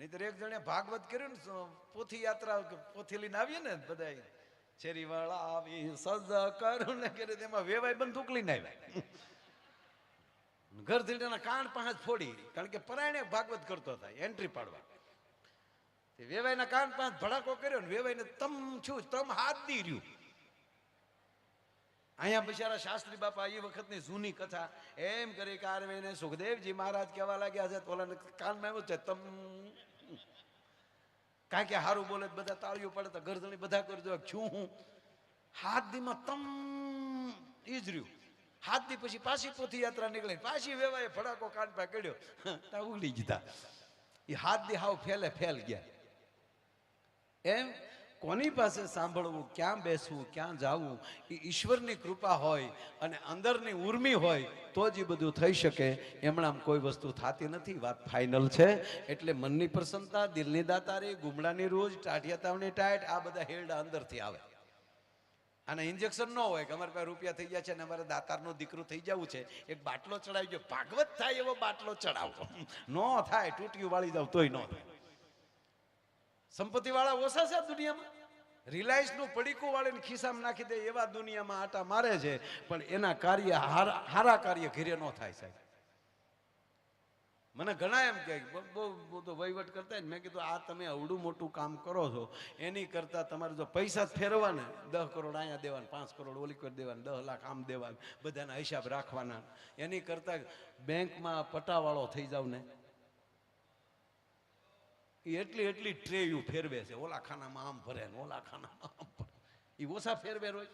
નહીતર એક જણે ભાગવત કર્યું ને પોથી યાત્રા પોથી લઈને આવીએ ને બધા છેરી વાળા આવી સજા કરું ને કરે તેમાં વેવાય બંધ ઉકલી ને આવ્યા. ઘર ધીરના કાન પાંચ ફોડી, કારણ કે પરાયણે ભાગવત કરતો થાય એન્ટ્રી પાડવા. તે વેવાઈના કાન પાંચ ભડાકો કર્યો ને વેવાઈને તમ છું, તમ હાથ દી રહ્યું. અહીંયા બિચારા શાસ્ત્રી બાપા એ વખતની જૂની કથા. એમ કરી કારવીને સુખદેવજી મહારાજ કહેવા લાગ્યા છે તોલાને કાનમાં આવ્યું છે, તમ કારણ કે હારું બોલે બધા તાળીઓ પડે તો ગરદણી બધા કરજો. છું હું. હાથ દીમાં તમ ઈ જ રહ્યું. હાથ દી પછી પાછી પોથી યાત્રા નીકળી. પાછી વેવાએ ફડાકો કાન પા કર્યો. તા ઉગડી જતા એ હાથ દી હાવ ફેલે ફેલ ગયા. એમ કોની પાસે સાંભળવું, ક્યાં બેસવું, ક્યાં જાવું? એ ઈશ્વરની કૃપા હોય અને અંદરની ઉર્મી હોય, તો જ એ બધું થઈ શકે. એમણામ કોઈ વસ્તુ થતી નથી. વાત ફાઇનલ છે. એટલે મનની પ્રસન્નતા, દિલની દાતારી, ગુમડાની રોજ ટાઢિયા તાવની ટાઈટ આ બધા હેરડા અંદરથી આવે. અને ઇન્જેક્શન ન હોય કે અમારે પાસે રૂપિયા થઈ ગયા છે અને અમારે દાતારનું દીકરું થઈ જવું છે. એક બાટલો ચડાવી ગયો ભાગવત થાય એવો બાટલો ચડાવો. ન થાય, તૂટ્યું વાળી જાવ તોય ન થાય. સંપત્તિ વાળા ઓછા છે દુનિયામાં? રિલાયન્સનું પડીકું વાળીને ખિસ્સામાં નાખી દે, એવા દુનિયામાં આટા મારે છે, પણ એના કાર્ય હારા કાર્ય ઘેરે ન થાય સાહેબ. મને ઘણા એમ કહે બહુ તો વહીવટ કરતા મેં કીધું, આ તમે અવડું મોટું કામ કરો છો, એની કરતાં તમારે જો પૈસા જ ફેરવા ને દસ કરોડ અહીંયા દેવાના, પાંચ કરોડ ઓલી કરી દેવાના દસ લાખ આમ દેવાના, બધાના હિસાબ રાખવાના. એની કરતાં બેંકમાં પટાવાળો થઈ જાવ ને એ એટલી એટલી ટ્રેયું ફેરવે છે. ઓલા ખાનામાં આમ ભરે ને ઓલા ખાનામાં આમ ભરે. એ ઓછા ફેરવે રોજ.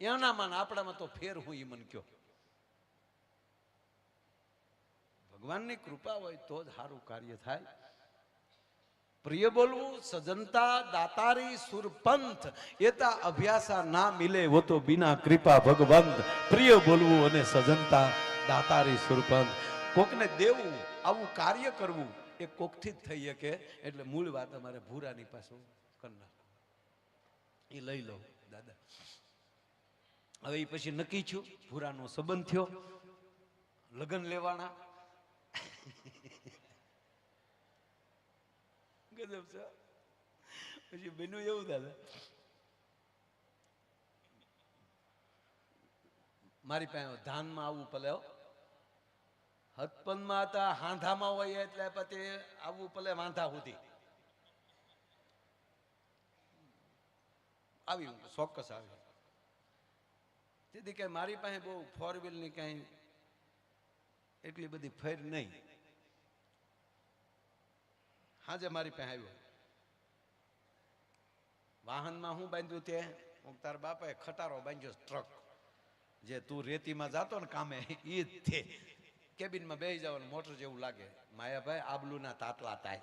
એનામાં આપણામાં તો ફેર હું એ મન કયો. ભગવાનની કૃપા હોય તો જ સારું કાર્ય થાય. પ્રિય બોલવું, સજનતા, દાતારી, સુરપંથ, એતા અભ્યાસા ના મિલે વો તો બિના કૃપા ભગવંત. પ્રિય બોલવું અને સજનતા, દાતારી, સુરપંથ. કોકને દેવું, આવું કાર્ય કરવું એ કોકથી જ થઈ શકે એટલે મૂળ વાત અમારે ભૂરાની પાસે કરનાર એ લઈ લો દાદા. હવે એ પછી નક્કી છું ભૂરાનો સંબંધ થયો, લગ્ન લેવાના. ગજબ છે. પછી બન્યું એવું, દાદા. મારી પાસે ધાનમાં આવવું પલે હો. હતપનમાં હતા હાંધામાં હોય એટલે પછી આવું પલે વાંધા સુધી. આવી ચોક્કસ આવી. તેથી કે મારી પાસે બહુ ફોર વ્હીલની કાંઈ એટલી બધી ફેર નહીં. હાજે મારી પાસે આવ્યો. વાહનમાં હું બાંધ્યું તે? હું તાર બાપાએ ખટારો બાંધ્યો ટ્રક જે તું રેતીમાં જાતો ને કામે એ જ કેબિનમાં બેસી જવાનું મોટર જેવું લાગે. માયાભાઈ, આબલુના તાતલા થાય.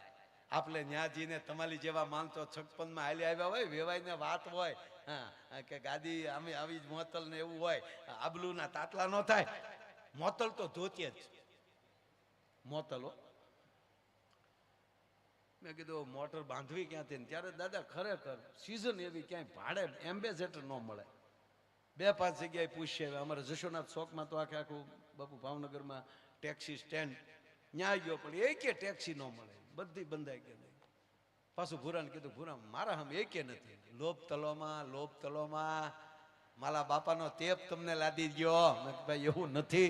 આપણે ન્યાજીને તમારી જેવા માણસો છપ્પનમાં હાલી આવ્યા હોય, વેવાઈને વાત હોય. હા કે ગાદી, અમે આવી જ મોતલ ને એવું હોય. આબલુના તાતલા ન થાય. મોતલ તો ધોતી જ. મોતલો મેં કીધું મોટર બાંધવી ક્યાંથી ને ત્યારે દાદા ખરેખર સિઝન એવી ક્યાંય ભાડે એમ્બેસેડર ન મળે. બે પાંચ જગ્યાએ પૂછશે અમારે જશોનાથ શોકમાં તો આખે આખું બાપુ ભાવનગરમાં ટેક્સી સ્ટેન્ડ ન્યાય ગયો, પણ એકે ટેક્સી ન મળે. બધી બંધાઈ ગઈ પાછું ભૂરાને કીધું ભૂરા મારા હમ એકે નથી. લોભ તલોમાં લોભ તલોમાં, મારા બાપાનો તેપ તમને લાદી ગયો. ભાઈ, એવું નથી.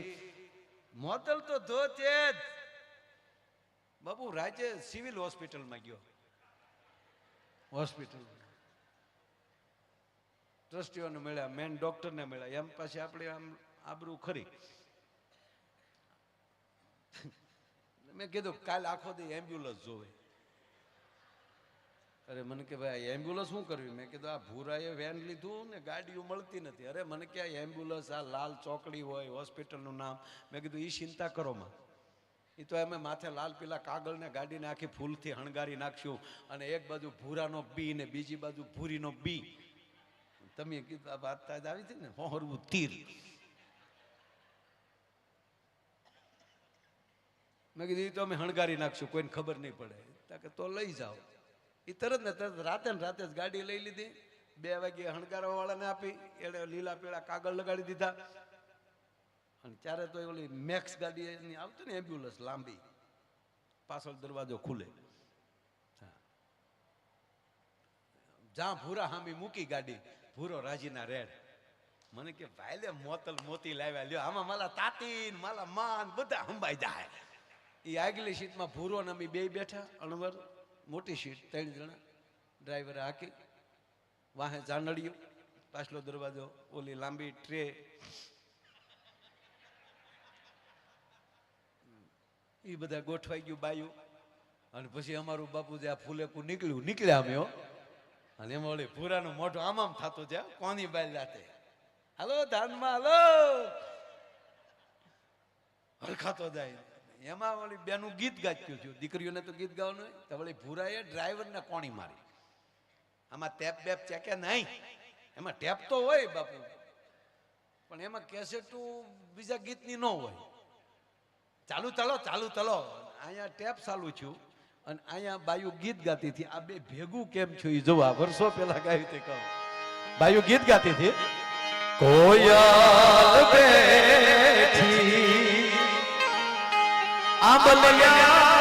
મોતલ તો ધોતે જ. બાપુ, રાજે સિવિલ હોસ્પિટલમાં ગયો. હોસ્પિટલ ટ્રસ્ટીઓને મળ્યા, મેન ડોક્ટરને મળ્યા. એમ પાછી આપણે આમ આબરું ખરી. મેં કીધું, કાલ આખો દી એમ્બ્યુલન્સ જોવે. અરે, મને કે ભાઈ એમ્બ્યુલન્સ શું કરવી? મેં કીધું, આ ભૂરાએ વેન લીધું ને ગાડીઓ મળતી નથી. અરે, મને કે એમ્બ્યુલન્સ આ લાલ ચોકડી હોય, હોસ્પિટલનું નામ. મેં કીધું એ ચિંતા કરો માં. એ તો અમે માથે લાલ પીલા કાગળને ગાડીને આખી ફૂલથી હણગારી નાખ્યું અને એક બાજુ ભૂરાનો બી ને બીજી બાજુ ભૂરીનો બી તમે કીધું, આ વાત આવી હતી ને હોરવું તીર. મેં કીધું, "ઈ તો અમે હણગારી નાખશું, કોઈને ખબર નહીં પડે. કે, તો લઈ જાઓ. એ તરત ને તરત રાતે ને રાતે જ ગાડી લઈ લીધી. બે વાગે હણગારવા વાળાને આપી, એણે લીલા પીળા કાગળ લગાડી દીધા. અને ત્યારે તો ઓલી મેક્સ ગાડી એની આવતી ને એમ્બ્યુલન્સ લાંબી. પાછળ દરવાજો ખુલે. જ્યાં ભૂરા હામી મૂકી ગાડી, ભૂરો રાજીના રેડ. મને કે, ભાઈ લે, મોતલ મોતી લાવ્યા, લ્યો, આમાં માલા તાતી માલા માન, બધા હંબાઈ જાય એ આગલી સીટમાં ભૂરો ને અમે બે બેઠા, અણવર, મોટી સીટ, ત્રણ જણા. ડ્રાઈવરે હાકી, વાહે જાનડ્યું પાછલો દરવાજો, ઓલી લાંબી ટ્રે. એ બધા ગોઠવાઈ ગયું બાયું. અને પછી અમારું બાપુ જે આ ફૂલેકું નીકળ્યું, નીકળ્યા અમે અને એમાં ઓલી ભૂરાનું મોઢું આમ આમ થતું છે, કોની બાઈ જાતે હાલો, ધાનમાં હાલો. હરખાતો જાય. એમાં ઓલી બેનું ગીત ગાચ્યું થયું દીકરીઓને તો ગીત ગાવાનું હોય. તો વળી ભૂરાએ ડ્રાઈવરને કોણી મારી. આમાં ટેપ બેપ ચેકે નહીં? એમાં ટેપ તો હોય બાપુ. પણ એમાં કેસેટું બીજા ગીતની ન હોય. ચાલુ ચાલો ચાલુ ચાલો. અહીંયા ટેપ ચાલુ છું અને અહીંયા બાયુ ગીત ગાતી હતી. આ બે ભેગું કેમ છું એ જોવા? વર્ષો પહેલા ગાયું તે કહું. બાયુ ગીત ગાતી હતી. કોયલ બેઠી ગઢે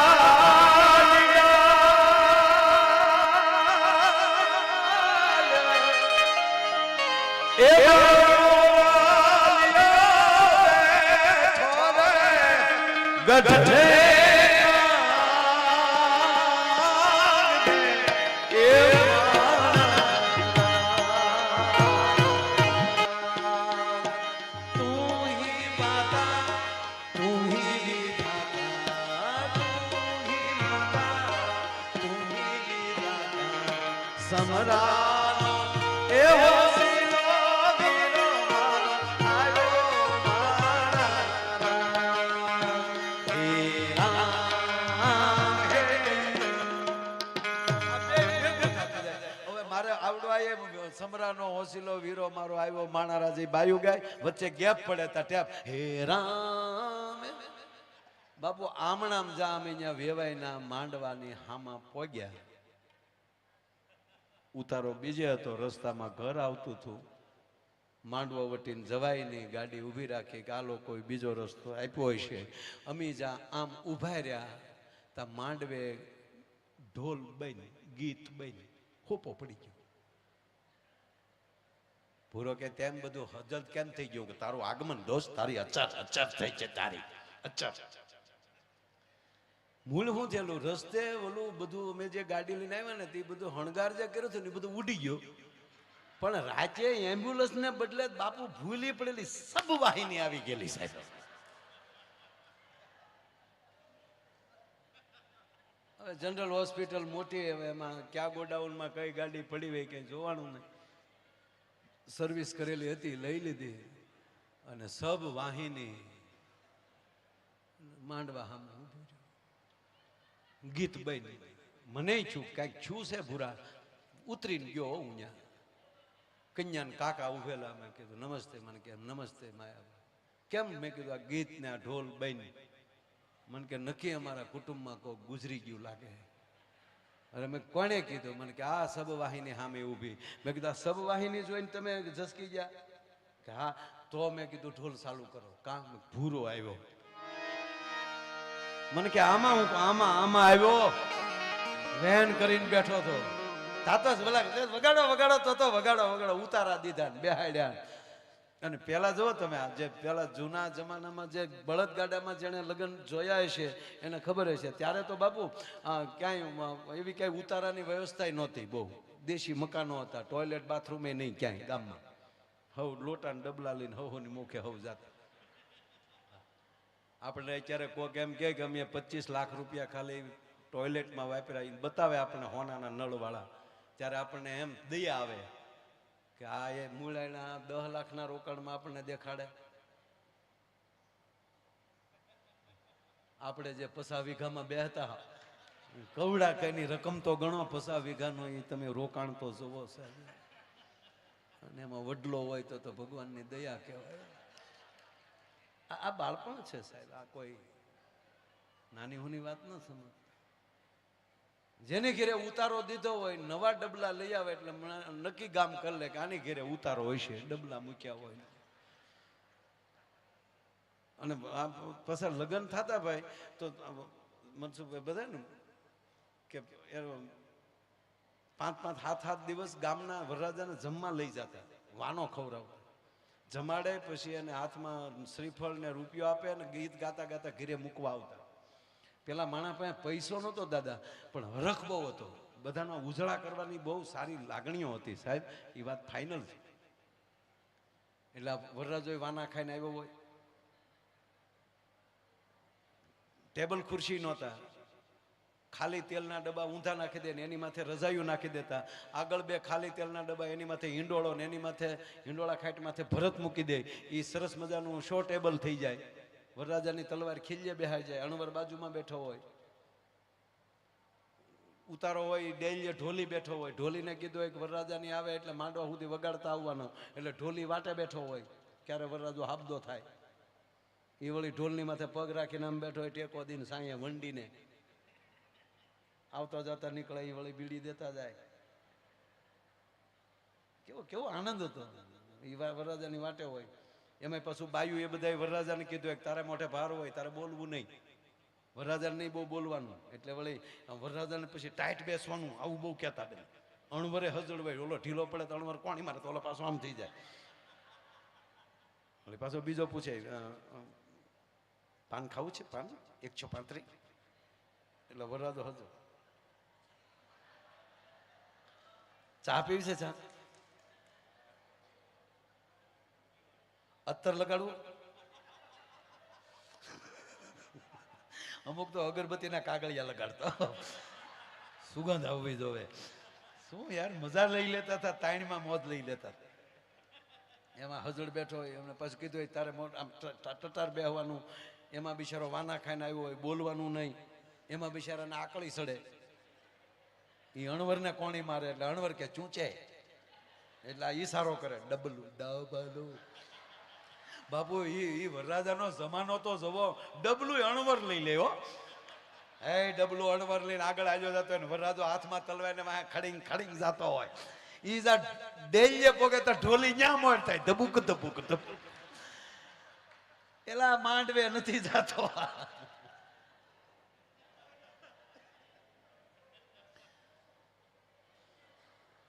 મારે આવડવા એ સમરાનો હોસીલો વીરો મારો આવ્યો માણારાજી બાયુ ગાય, વચ્ચે ગેપ પડે તા ટેપ. હે રામ બાપુ, આમણામ જા અમે અહીંયા વેવાયના માંડવાની હામાં પોગ્યા. ઉતારો બીજે હતો, રસ્તામાં ઘર આવતું હતું. માંડવો વટીને જવાય નહીં ગાડી ઊભી રાખી કે આ લોકોએ બીજો રસ્તો આપ્યો હશે. અમી જા આમ ઊભા રહ્યા. તા માંડવે ઢોલ બન ગીત બન ખોપો પડી ગયો. ભૂરો કે તેમ બધું હજત કેમ થઈ ગયું કે તારું આગમન દોસ્ત તારી અચર અચર થઈ છે તારી, અચર. મૂળ શું થયેલું? રસ્તે ઓલું બધું અમે જે ગાડી લઈને આવ્યા ને તે બધું હણગાર જે કર્યો હતો ને એ બધું ઉડી ગયું. પણ રાતે એમ્બ્યુલન્સ ને બદલે બાપુ ભૂલી પડેલી સબ વાહિની આવી ગયેલી સાહેબ. હવે જનરલ હોસ્પિટલ મોટી, હવે એમાં ક્યાં ગોડાઉનમાં કઈ ગાડી પડી હોય કઈ જોવાનું નહીં. સર્વિસ કરેલી હતી, લઈ લીધી અને સબ વાહિની માંડવા સામે ઊભું રહ્યું. ગીત બની. મને છું, કાંઈક છું છે ભૂરા. ઉતરીને ગયો હું ત્યાં. કન્યાને કાકા ઉભેલા મેં કીધું, નમસ્તે. મને કે, નમસ્તે માયા. કેમ? મેં કીધું, આ ગીત ને આ ઢોલ બની. મને કે, નક્કી અમારા કુટુંબમાં કોઈ ગુજરી ગયું લાગે. અરે મેં કોણે કીધું? મને કે આ સબ વાહિની સામે ઊભી. મેં કીધું, આ સબ વાહિની જોઈને તમે ઝસકી ગયા? કે, હા. તો મેં કીધું, ઢોલ ચાલુ કરો. કામ ભૂરો આવ્યો. મને કે, આમાં હું, આમાં આમાં આવ્યો? વેન કરીને બેઠો હતો. તાતસ ભલા વગાડો વગાડો, તો તો વગાડો વગાડો. ઉતારા દીધા ને બેહાડ્યા અને પેલા જુઓ તમે જે પેલા જૂના જમાનામાં જે બળદગાડામાં જેણે લગ્ન જોયા છે, એને ખબર હશે. ત્યારે તો બાપુ ક્યાંય એવી ક્યાંય ઉતારાની વ્યવસ્થા નહોતી બહુ. દેશી મકાનો હતા, ટોયલેટ બાથરૂમે નહીં ક્યાંય, ગામમાં. હવ લોટાને ડબલા લઈને હવની મુખે હવ જાતા. આપણે અત્યારે કોક એમ કે અમે પચીસ લાખ રૂપિયા ખાલી ટોયલેટમાં વાપર્યા. બતાવે આપણે હોનાના નળવાળા. ત્યારે આપણને એમ દયા આવે. કે આ એ મૂળાના દસ લાખના રોકાણમાં આપણને દેખાડે. આપણે જે પસા વીઘામાં બેહતા કવડા કઈની રકમ તો ગણો, પસા વીઘાનો એ તમે રોકાણ તો જોવો સાહેબ. અને એમાં વડલો હોય તો તો ભગવાનની દયા કહેવાય. આ આ બાળપણ છે સાહેબ, આ કોઈ નાની હુની વાત ન સમજ. જેને ઘેરે ઉતારો દીધો હોય, નવા ડબલા લઈ આવે એટલે નક્કી ગામ કરી લે કે આની ઘેરે ઉતારો હોય છે, ડબલા મૂક્યા હોય. અને પાછા લગ્ન થતા ભાઈ, તો મનસુખભાઈ બધા ને કે પાંચ પાંચ સાત સાત દિવસ ગામના વરરાજાને જમવા લઈ જતા, વાનો ખવડાવતા. જમાડે પછી એને હાથમાં શ્રીફળ ને રૂપિયો આપે અને ગીત ગાતા ગાતા ઘેરે મૂકવા આવતા. પેલા માણા પાસે પૈસો નહોતો દાદા, પણ હરખ બહુ હતો. બધાના ઉજળા કરવાની બહુ સારી લાગણીઓ હતી સાહેબ. એ વાત ફાઇનલ છે. એટલે આ વાના ખાઈને આવ્યો હોય. ટેબલ ખુરશી નહોતા. ખાલી તેલના ડબ્બા ઊંધા નાખી દે ને એની માથે રજાયું નાખી દેતા. આગળ બે ખાલી તેલના ડબ્બા, એની માથે હિંડોળો ને એની માથે હિંડોળા ખાટ માથે ભરત મૂકી દે. એ સરસ મજાનું શો ટેબલ થઈ જાય. વરરાજાની તલવાર ખીલ્યે બેહાઈ જાય, અણવર બાજુમાં બેઠો હોય. ઉતારો હોય, ડેલીએ ઢોલી બેઠો હોય. ઢોલીને કીધું હોય કે વરરાજાની આવે એટલે માંડવા સુધી વગાડતા આવવાનો. એટલે ઢોલી વાટે બેઠો હોય, ક્યારે વરરાજો હાબદો થાય. એ વળી ઢોલની માથે પગ રાખીને આમ બેઠો હોય, ટેકો દીને સાંયે વંડીને. આવતા જતા નીકળે એ વળી બીડી દેતા જાય. કેવો કેવો આનંદ હતો. એ વરરાજાની વાટે હોય. એમાં પાછું બાયું એ બધાએ વરરાજાને કીધું એક, તારે મોઢે ભાર હોય, તારે બોલવું નહીં. વરરાજાને નહીં બહુ બોલવાનું, એટલે વળી વરરાજાને પછી ટાઈટ બેસવાનું, આવું બહુ કહેતા બેન અણવરે હજળવાય, ઓલો ઢીલો પડે તો અણવર કોણી મારે તો ઓલો પાછો આમ થઈ જાય. એટલે પાછો બીજો પૂછે પાન ખાવું છે? પાન? એકસો પાંત્રીસ એટલે વરરાજો હજો ચા પીવી છે ચા? અત્તર લગાડવું? અમુક તો અગરબત્તીના કાગળિયા લગાડતા. સુગંધ આવવી જોવે. શું યાર, મજા લઈ લેતા હતા તાણીમાં મોજ લઈ લેતા હતા. એમાં હજળ બેઠો હોય, એમને પછી કીધું હોય, તારે આમ ટટાર બેહવાનું. એમાં બિચારો વાના ખાઈને આવ્યો હોય, બોલવાનું નહીં. એમાં બિચારાને આકળી સડે. એ અણવરને કોણી મારે, એટલે અણવર કે ચૂંચે. એટલે આ ઈશારો કરે, ડબલું ડબલું. બાપુ એ વરરાજાનો જમાનો તો જવો ડબલું અણવર લઈ લેવો હે. ડબલું અણવર લઈને આગળ આવ્યો જતો હોય ને વરરાજો હાથમાં તલવાઈને ખડીંગ ખડીંગ જતો હોય. ઈ જા ડેલ્યે પોગે તો ઢોલી ન્યા મોડ થાય. ધબુક ધબુક ધબુક. એલા માંડવે નથી જાતો.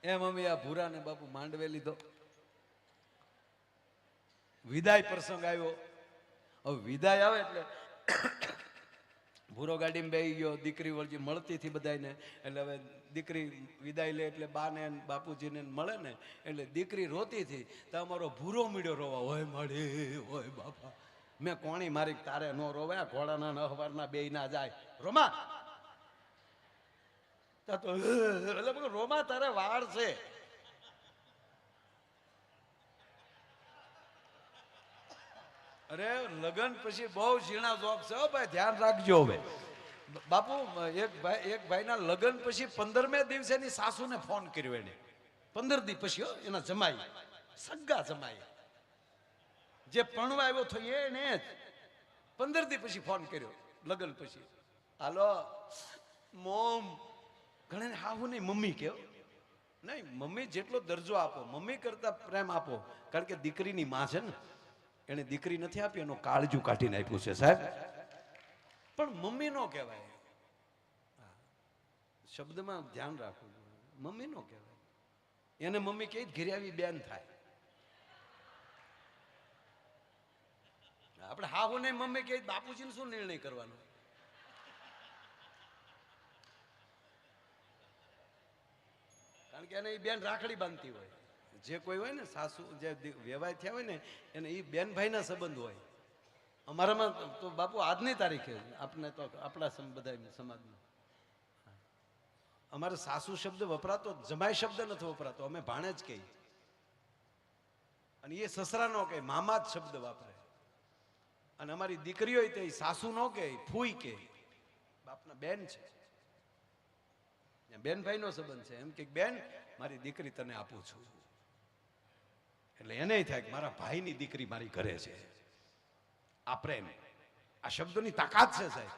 એમ મમ્મી આ ભૂરાને બાપુ માંડવે લીધો. વિદાય પ્રસંગ આવ્યો. હવે વિદાય આવે એટલે ભૂરો ગાડીમાં બેસી ગયો, દીકરી વળજી મળતી હતી બધાને એટલે હવે દીકરી વિદાય લે એટલે બાને બાપુજીને મળે ને, એટલે દીકરી રોતી હતી. તો અમારો ભૂરો મીડ્યો રોવા હોય મળી હોય બાપા. મેં કોણી મારી તારે ન રોવાયા ઘોડાના ન હવારના બે ના જાય. રોમા. તા રોમા, તારે વાળ છે. અરે લગન પછી બહુ ઝીણા જોબ છે ભાઈ ધ્યાન રાખજો હવે. બાપુ એક ભાઈ એક ભાઈના લગન પછી પંદરમે દિવસે એની સાસુને ફોન કર્યો એને. પંદર દી પછી હો, એના જમાઈ. સગા જમાઈ. જે પણવા આવ્યો થયો એને જ. પંદર દી પછી ફોન કર્યો લગન પછી. Hello mom. ઘણે હાહુ નહીં મમ્મી કેવો નહીં મમ્મી જેટલો દરજ્જો આપો મમ્મી કરતા પ્રેમ આપો. કારણ કે દીકરીની માં છે ને એને દીકરી નથી આપી, એનું કાળજું કાઢીને આપ્યું છે સાહેબ. પણ મમ્મી નો કહેવાય. શબ્દમાં ધ્યાન રાખવું. મમ્મી નો કહેવાય. એને મમ્મી કે ઘેરે આવી બેન થાય. આપણે હા હું નહીં મમ્મી કે બાપુજીને શું નિર્ણય કરવાનો? કારણ કે એને એ બેન રાખડી બાંધતી હોય. જે કોઈ હોય ને, સાસુ જે વ્યવહાર થયા હોય ને, એને એ બેન ભાઈના સંબંધ હોય. અમારામાં તો બાપુ આજની તારીખે આપણે તો આપણા બધા સમાજમાં. અમારે સાસુ શબ્દ વપરાતો જમાઈ શબ્દ નથી વપરાતો, અમે ભાણે જ કહીએ. અને એ સસરા નો કહે મામા જ શબ્દ વાપરે. અને અમારી દીકરીઓ તે સાસુ નો કહે ફૂઈ કે. બાપના બેન છે. બેન ભાઈ નો સંબંધ છે. એમ કે, બેન, મારી દીકરી તને આપું છું. એટલે એને થાય કે મારા ભાઈની દીકરી મારી ઘરે છે. આ પ્રેમ આ શબ્દોની તાકાત છે સાહેબ.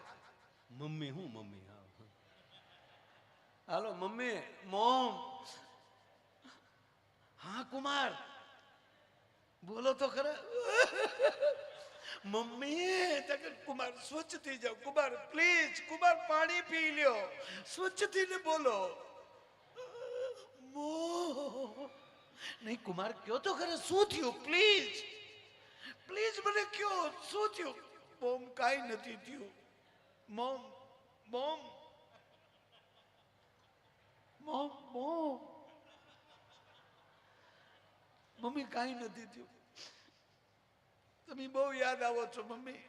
મમ્મી, હું મમ્મી. હાલો, મમ્મી, મોમ. હા, કુમાર. બોલો તો ખરા. મમ્મી કુમાર, સ્વચ્છ થઈ જાઓ. કુમાર પ્લીઝ કુમાર, પાણી પી લ્યો. સ્વચ્છ થઈને બોલો. મોહ નહીં, કુમાર, કયો તો ખરે શું થયું? પ્લીઝ પ્લીઝ મને કયો, શું થયું? મોમ કાંઈ નથી થયું. Mom mom. Mom mom. Mummy, કાંઈ નથી થયું. તમે બહુ યાદ આવો છો, મમ્મી.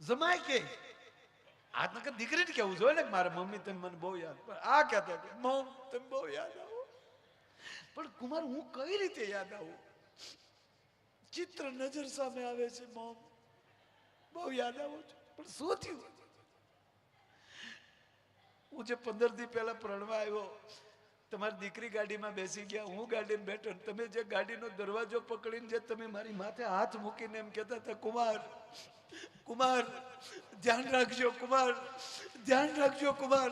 જમાય કે? આ નકર દીકરીને કેવું જોઈએ ને મારા મમ્મી, તમે મને બહુ યાદ આ કહેતા કે મોમ, તમે બહુ યાદ આવો. પણ કુમાર, હું કઈ રીતે યાદ આવું? ચિત્ર નજર સામે આવે છે, મોમ. બહુ યાદ આવું છું, પણ શું થયું? હું જે પંદર દી પહેલા પ્રણવા આવ્યો, તમારી દીકરી ગાડીમાં બેસી ગયા, હું ગાડીમાં બેઠો તમે જે ગાડીનો દરવાજો પકડીને જે તમે મારી માથે હાથ મૂકીને એમ કહેતા હતા, કુમાર કુમાર, ધ્યાન રાખજો, કુમાર, ધ્યાન રાખજો, કુમાર.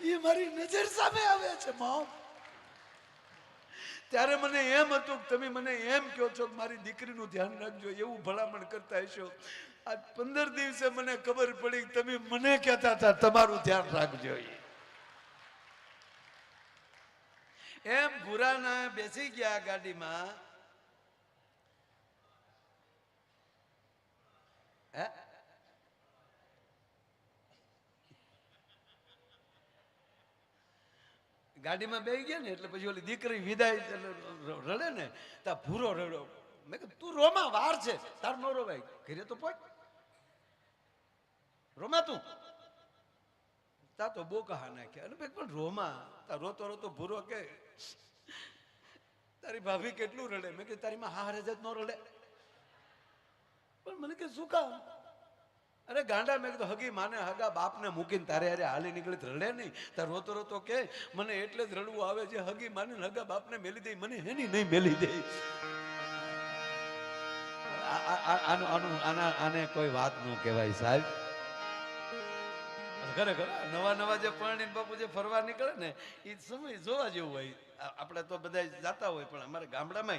એ મારી નજર સામે આવે છે, મોમ. ત્યારે મને એમ હતું કે તમે મને એમ કહો છો કે મારી દીકરીનું ધ્યાન રાખજો, એવું ભલામણ કરતા હશો. આજ પંદર દિવસે મને ખબર પડી કે તમે મને કહેતા હતા, તમારું ધ્યાન રાખજો. એમ ભૂરાના બેસી ગયા ગાડીમાં. હે? ગાડીમાં બે ગયા ને એટલે પછી ઓલી દીકરી વિદાય રડે ને તા ભૂરો રડો મેં કીધું, તું રોમા, વાર છે. તાર નો રોવાય. ઘરે તો પોચ રોમા તું? તા તો બહુ કહા નાખ્યા. અને ભાઈ, પણ રોમા, તા રોતો રોતો ભૂરો કે તારી ભાભી કેટલું રડે? મેં કીધું, તારી માં હારે જ ન રડે. પણ મને કે, શું કામ? અરે ગાંડા મેં કીધું, હગી માને, હગા બાપને મૂકીને તારે અરે હાલી નીકળી, રડે નહીં. તાર રોતો રોતો કે, મને એટલે જ રડવું આવે છે, હગી માને હગા બાપને મેલી દે, મને હેની નહીં મેલી દે. આ- આ- આ- આનું આનું, આના, આને કોઈ વાત ન કહેવાય સાહેબ. ખરેખર નવા નવા જે પરણીને બાપુ જે ફરવા નીકળે ને એ સમય જોવા જેવું હોય. આપણે તો બધા જાતા હોય, પણ અમારે ગામડામાં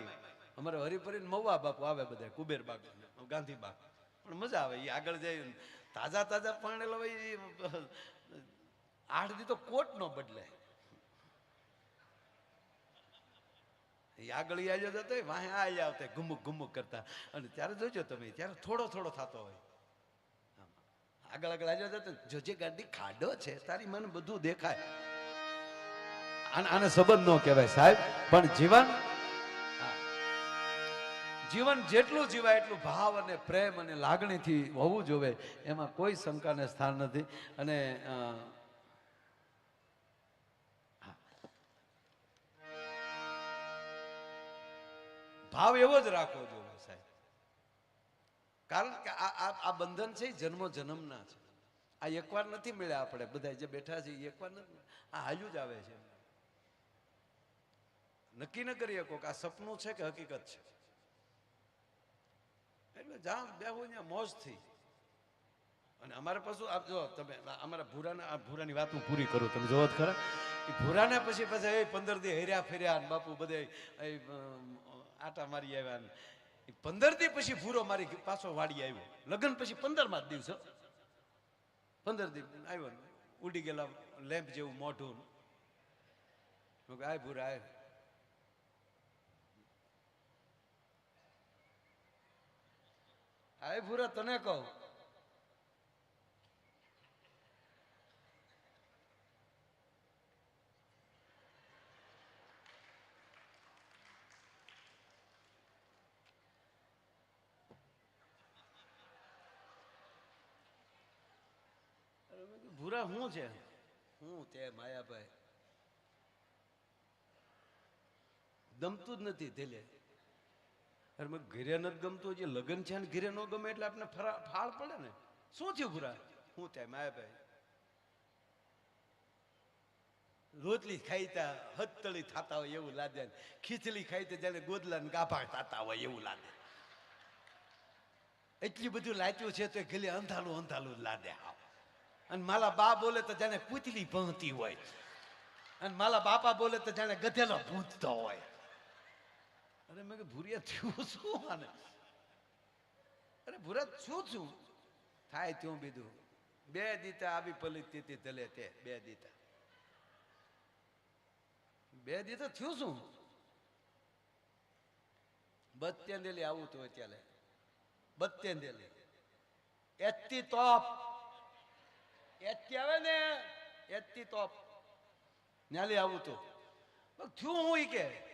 અમારે હરિફરીને મવા બાપુ આવે બધા કુબેર બાગ ગાંધી બાગ પણ મજા આવે એ આગળ જાય તાજા તાજા પરણેલા હોય આઠ દી તો કોટ નો બદલે આગળ આવ્યો જતો વાહે આ આવતા ગુમુક ગુમુક કરતા. અને ત્યારે જોજો તમે, ત્યારે થોડો થોડો થતો હોય. આગળ આગળ આવ્યો જતો જોજે ગાડી ખાડો છે, તારી મને બધું દેખાય. આને સંબંધ ન કહેવાય સાહેબ, પણ જીવન. જીવન જેટલું જીવાય એટલું ભાવ અને પ્રેમ અને લાગણીથી હોવું જોવે એમાં કોઈ શંકાને સ્થાન નથી. અને ભાવ એવો જ રાખવો જોઈએ સાહેબ. કારણ કે આ આ બંધન છે જન્મો જન્મના છે. આ એકવાર નથી મળ્યા આપણે બધા જે બેઠા છે એકવાર નથી આ હાલ્યું જ આવે છે. નક્કી ન કરી શકો આ સપનું છે કે હકીકત છે? એટલે જ્યાં બેહું ત્યાં મોજથી અને અમારે પાછું આપ જો તમે અમારા ભૂરાના આ ભૂરાની વાત હું પૂરી કરું, તમે જોવો ખરા. એ ભૂરાને પછી પાછા એ પંદર દી હેર્યા ફેર્યા ને બાપુ બધે આટા મારી આવ્યા ને. પંદર દી પછી ભૂરો મારી પાછો વાડી આવ્યો. લગ્ન પછી પંદરમા જ દિવસ. પંદર દી આવ્યો ઉડી ગયેલા લેમ્પ જેવું મોઢું. આય ભૂરા, આય. આય પૂરા તને કહું. ભૂરા શું છે? હું તે માયાભાઈ. ગમતું જ નથી ધેલે. અરે મેં ઘરે નથી ગમતું, જે લગ્ન છે ને ઘરે ન ગમે એટલે આપણે ફાળ પડે ને? શું થયું ભૂરા? હું ત્યાં માયાભાઈ રોટલી ખાઈતા હતળી થતા હોય એવું ને. ખીચડી ખાઈતા જાણે ગોદલા ને ગાભા થતા હોય એવું લાગે. એટલી બધું લાચ્યું છે તો ગલી અંધાલું અંધાલું લાદે આવ અને મારા બા બોલે તો જાણે પૂતલી ભણતી હોય. અને મારા બાપા બોલે તો જાણે ગધેલો ભૂંજતો હોય. અરે મેં કીધું, ભૂરિયા થયું શું માને? અરે ભૂરા શું છું થાય ત્યું બીજું બે દીતા આવી પલિત તીતી ધલે તે, બે દીતા. બે દીતા થયું શું? બત્તેંદેલી આવું તો અત્યારે. બત્તેંદેલી એતી તોપ. એતી આવે ને એતી તોપ. ન્યાલી આવું તો. થયું હું કે?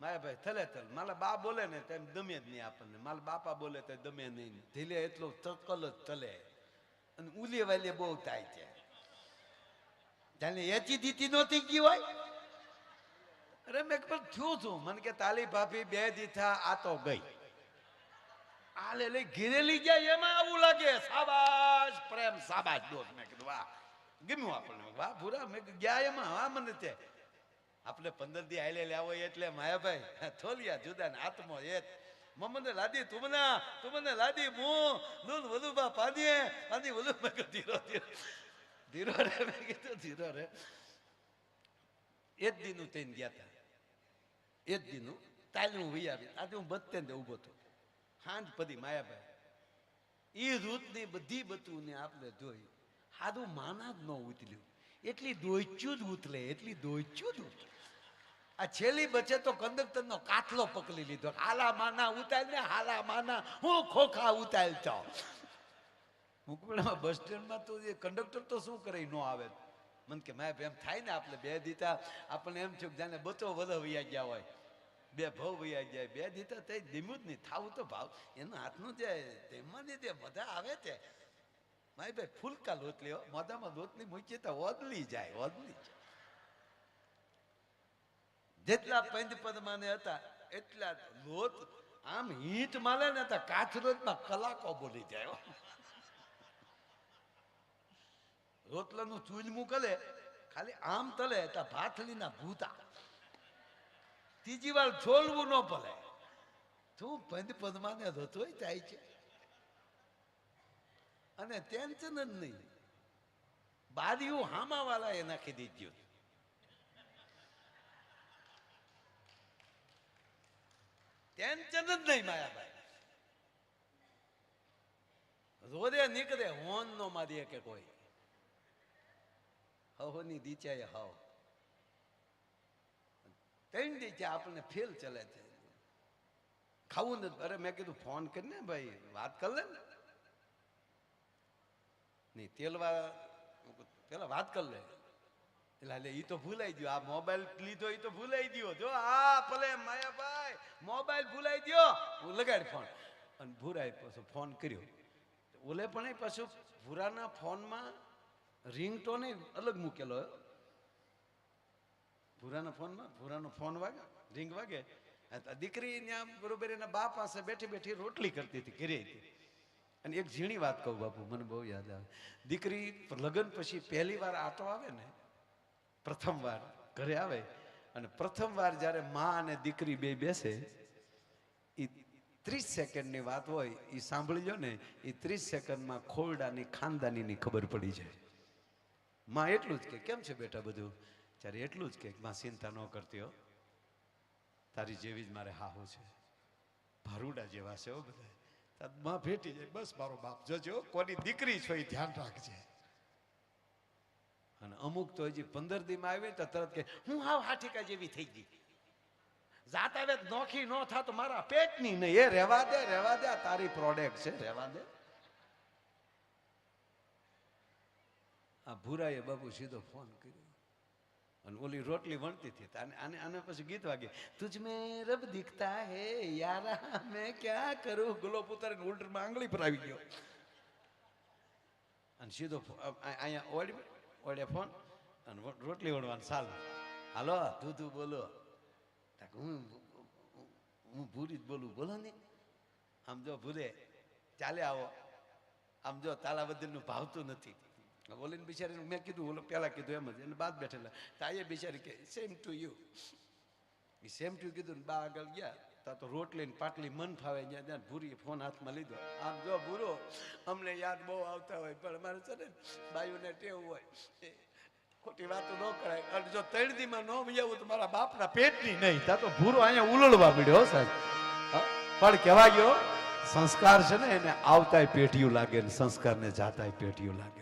મારા ભાઈ, થલે થલ. મારા બા બોલે ને તેમ દમે જ નહીં આપણને. મારા બાપા બોલે તો દમે નહીં. ધીલે એટલો ચકલ જ થલે. અને ઉલી વાલે બહુ થાય છે. જાણે એચી દીતી નહોતી ગઈ હોય? અરે મેં પણ થયું છું મને કે તાલી ભાભી, બે દીથા આ તો ગઈ. આ લે લઈ જાય, એમાં આવું લાગે. સાબાશ પ્રેમ સાબાશ દોસ્ત. મેં કીધું, વાહ. ગમ્યું આપણને. વાહ, ભૂરા. મેં ગયા એમાં. હા મને તે. આપણે પંદર દી આયલે લાવો એટલે માયાભાઈ, થોલિયા જુદા ને આત્મો એ મમ્મને લાદી તુમના તુમને લાદી, મું દૂધ વધુ બા પાદીએ પાદી વધુ મેં ધીરો ધીરો. ધીરો રે, મેં કીધું ધીરો રે. એ જ દીનું થઈને ગયા હતા એ જ દીનું તાલીમ વહી આવી આજે હું બત્તે ને ઊભો હતો હાંજ પદી માયાભાઈ. એ રૂતની બધી બતું ને આપણે જોઈ સાદું માના જ ન ઉતર્યું. એટલી દોચ્યું જ ઉતલે, એટલી દોચ્યું જ ઉતલે. આ છેલ્લી બચે તો કંડક્ટર નો કાથલો પકડી લીધો. હાલા માના ઉતાર ને, હાલા માના હું ખોખા ઉતાર છો મુકુળામાં બસ સ્ટેન્ડમાં તો એ કંડક્ટર તો શું કરે ન આવે? મને કે મેં એમ થાય ને આપણે બે દીતા, આપણને એમ થયું જાણે બચો વધો વૈયા ગયા હોય. બે ભાવ વૈયા ગયા બે દીતા તે ધીમું જ નહીં. થાવું તો ભાવ. એના હાથનું જે તેમાં જે બધા આવે તે. મારી ભાઈ ફૂલકા લોટ લ્યો. મોઢામાં લોટલી મૂકીએ તો ઓદલી જાય ઓદલી જાય. જેટલા પંચ પદમાને હતા, એટલા લોટ, આમ હીટ માલે ને તો કાચરોજમાં કલાકો બોલી જાય. રોટલાનું ચૂલ મૂકલે ખાલી આમ તલે તો ભાથલીના ભૂતા. ત્રીજી વાર છોલવું ન ભલે તું પંચ પદમાને રતોય થાય છે? અને ટેન્શન જ નહીં. બારીઓ એ નાખી દીધું ટેન્શન જ નહીં માયાભાઈ? રોદે નીકળે હોન નો મારીએ કે કોઈ. હવની દીચાએ હવ. ત્રણ દીચા આપણને ફેલ ચલે છે. ખાવું નથી. અરે મેં કીધું, ફોન કરીને ભાઈ, વાત કર લે નહીં, તેલવા પેલા વાત કર લે. એટલે એ તો ભૂલાઈ ગયો આ મોબાઈલ લીધો એ તો ભૂલાઈ ગયો જો આ ભલે, માયાભાઈ, મોબાઈલ ભૂલાઈ ગયો હું લગાડ ફોન. અને ભૂરાય પાછો ફોન કર્યો. ઓલે પણ એ પાછું ભૂરાના ફોનમાં રિંગટોન અલગ મૂકેલો. ભૂરાના ફોનમાં, ભૂરાનો ફોન વાગે, રિંગ વાગે. દીકરી ત્યાં બરોબર એના બા પાસે બેઠી બેઠી રોટલી કરતી હતી, ઘેરી હતી. અને એક ઝીણી વાત કહું બાપુ, મને બહુ યાદ આવે. દીકરી લગ્ન પછી પહેલી વાર આટો આવે ને પ્રથમ વાર ઘરે આવે અને પ્રથમ વાર જ્યારે મા અને દીકરી બે બેસે એ ત્રીસ સેકન્ડની વાત હોય એ સાંભળી લો ને એ ત્રીસ સેકન્ડમાં ખોરડાની, ખાનદાનીની ખબર પડી જાય. માં એટલું જ કે, કેમ છે બેટા બધું? ત્યારે એટલું જ કે, માં ચિંતા ન કરતી હો. તારી જેવી જ મારે હાહુ છે. ભારુડા જેવા છે હો બધા. માં ભેટી જાય, બસ મારો બાપ જોજો કોની દીકરી છો એ ધ્યાન રાખજે. અને અમુક તો હજી પંદર દીમાં આવી તો તરત કે, હું હાવ હાઠીકા જેવી થઈ ગઈ. જાત આવે નોખી ન થા તો મારા પેટની નહીં. એ રહેવા દે રહેવા દે તારી પ્રોડક્ટ છે, રહેવા દે. આ ભૂરાએ બાબુ સીધો ફોન કર્યો. અને ઓલી રોટલી વણતી હતી. આને આને પછી ગીત વાગે, તુજ મેં રબ દિખતા હે, યારા મેં ક્યાં કરું? ગુલો ઉતારીને ઉલ્ટરમાં આંગળી પર આવી ગયો. અને સીધો અહીંયા ઓડી ઓડે ફોન. અને રોટલી વણવાનું, ચાલ. હાલો તું તું બોલો. હું, હું- ભૂરી જ બોલું. બોલો ને. આમ જો ભૂરે ચાલે આવો. આમ જો તાલાબદ્દલનું ભાવતું નથી. બોલીને બિચારીને મેં કીધું, ઓલો પહેલાં કીધું એમ જ. એને બાદ બેઠેલા. તાઈએ બિચારી કે સેમ ટુ યુ એ સેમ ટુ કીધું ને બા આગળ ગયા. તા તો રોટલી પાટલી મન ફાવે જ્યાં ત્યાં ભૂરી ફોન હાથમાં લીધો. આમ જો ભૂરો, અમને યાદ બહુ આવતા હોય, પણ અમારે છે ને બાયુને ટેવ હોય. ખોટી વાતો ન કરાય. અને જો તળદીમાં ન વિયાવું તો મારા બાપના પેટની નહીં. તા તો ભૂરો અહીંયા ઉલળવા મળ્યો સાહેબ. પણ કહેવા ગયો, સંસ્કાર છે ને, એને આવતાય પેઢીયું લાગે ને સંસ્કારને જાતાય પેઢીયું લાગે.